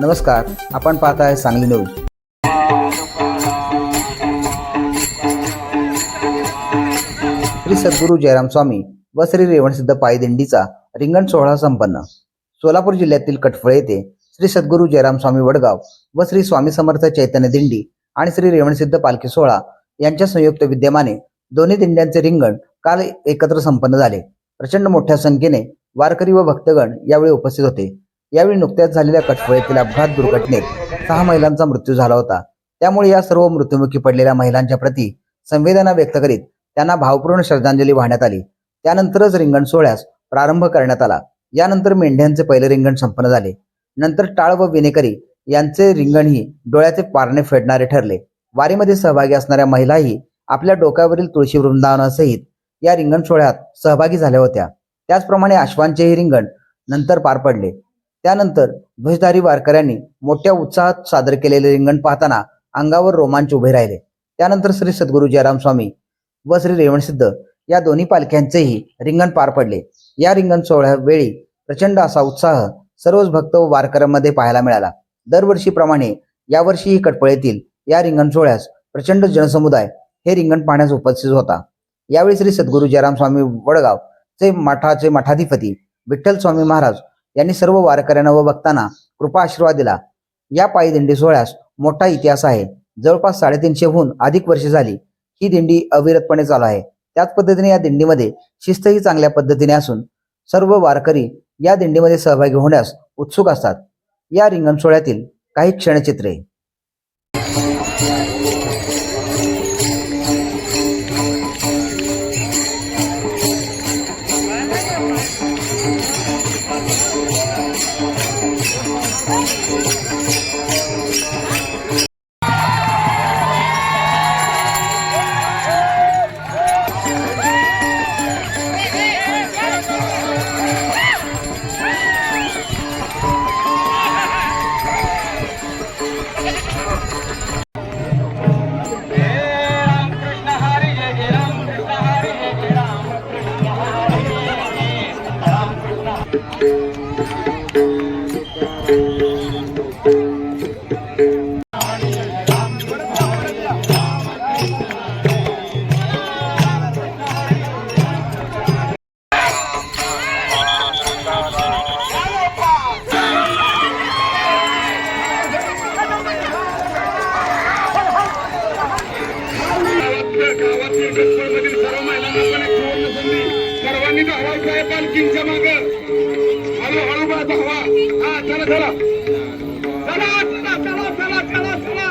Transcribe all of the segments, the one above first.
नमस्कार आपण पाहत आहे सांगली न्यूज. श्री सद्गुरू जयराम स्वामी व श्री रेवणसिद्ध पायदिंडीचा रिंगण सोहळा संपन्न. सोलापूर जिल्ह्यातील कटफळ येथे श्री सद्गुरू जयराम स्वामी वडगाव व श्री स्वामी समर्थ चैतन्य दिंडी आणि श्री रेवणसिद्ध पालखी सोहळा यांच्या संयुक्त विद्यमाने दोन्ही दिंड्यांचे रिंगण काल एकत्र संपन्न झाले. प्रचंड मोठ्या संख्येने वारकरी व भक्तगण यावेळी उपस्थित होते. यावेळी नुकत्याच झालेल्या कटफळ येथील अपघात दुर्घटनेत सहा महिलांचा मृत्यू झाला होता. त्यामुळे या सर्व मृत्युमुखी पडलेल्या महिलांच्या प्रती संवेदना व्यक्त करीत त्यांना भावपूर्ण श्रद्धांजली वाहण्यात आली. त्यानंतरच रिंगण सोहळ्यास प्रारंभ करण्यात आला. यानंतर मेंढ्यांचे पहिले रिंगण संपन्न झाले. नंतर टाळ व विनेकरी यांचे रिंगणही डोळ्याचे पारणे फेडणारे ठरले. वारीमध्ये सहभागी असणाऱ्या महिलाही आपल्या डोक्यावरील तुळशी वृंदावनासहित या रिंगण सोहळ्यात सहभागी झाल्या होत्या. त्याचप्रमाणे अश्वांचेही रिंगण नंतर पार पडले. त्यानंतर ध्वजधारी वारकऱ्यांनी मोठ्या उत्साहात सादर केलेले रिंगण पाहताना अंगावर रोमांच उभे राहिले. त्यानंतर श्री सद्गुरु जयराम स्वामी व श्री रेवणसिद्ध या दोन्ही पालख्यांचेही रिंगण पार पडले. या रिंगण सोहळ्यावेळी प्रचंड असा उत्साह सर्वच भक्त व वारकऱ्यांमध्ये पाहायला मिळाला. दरवर्षीप्रमाणे यावर्षीही कटपळेतील या रिंगण सोहळ्यास प्रचंड जनसमुदाय हे रिंगण पाहण्यास उपस्थित होता. यावेळी श्री सद्गुरू जयराम स्वामी वडगाव चे मठाचे मठाधिपती विठ्ठल स्वामी महाराज यांनी सर्व वारकऱ्यांना व भक्तांना कृपा आशीर्वाद दिला. या पायी दिंडी सोहळ्यास मोठा इतिहास आहे. जवळपास साडेतीनशेहून अधिक वर्षे झाली ही दिंडी अविरतपणे चालू आहे. त्याच पद्धतीने या दिंडीमध्ये शिस्तही चांगल्या पद्धतीने असून सर्व वारकरी या दिंडीमध्ये सहभागी होण्यास उत्सुक असतात. या रिंगण सोहळ्यातील काही क्षणचित्रे सर्व महिलांना आपण एक सुवर्ण संधी सर्वांनी धावायचं आहे पालखींच्या मागं. हळूहळू बा धावा हा चला चला. चला चला चला चला चला.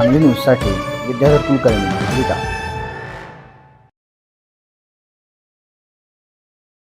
सांगली न्यूजसाठी विद्याधर कुलकर्णी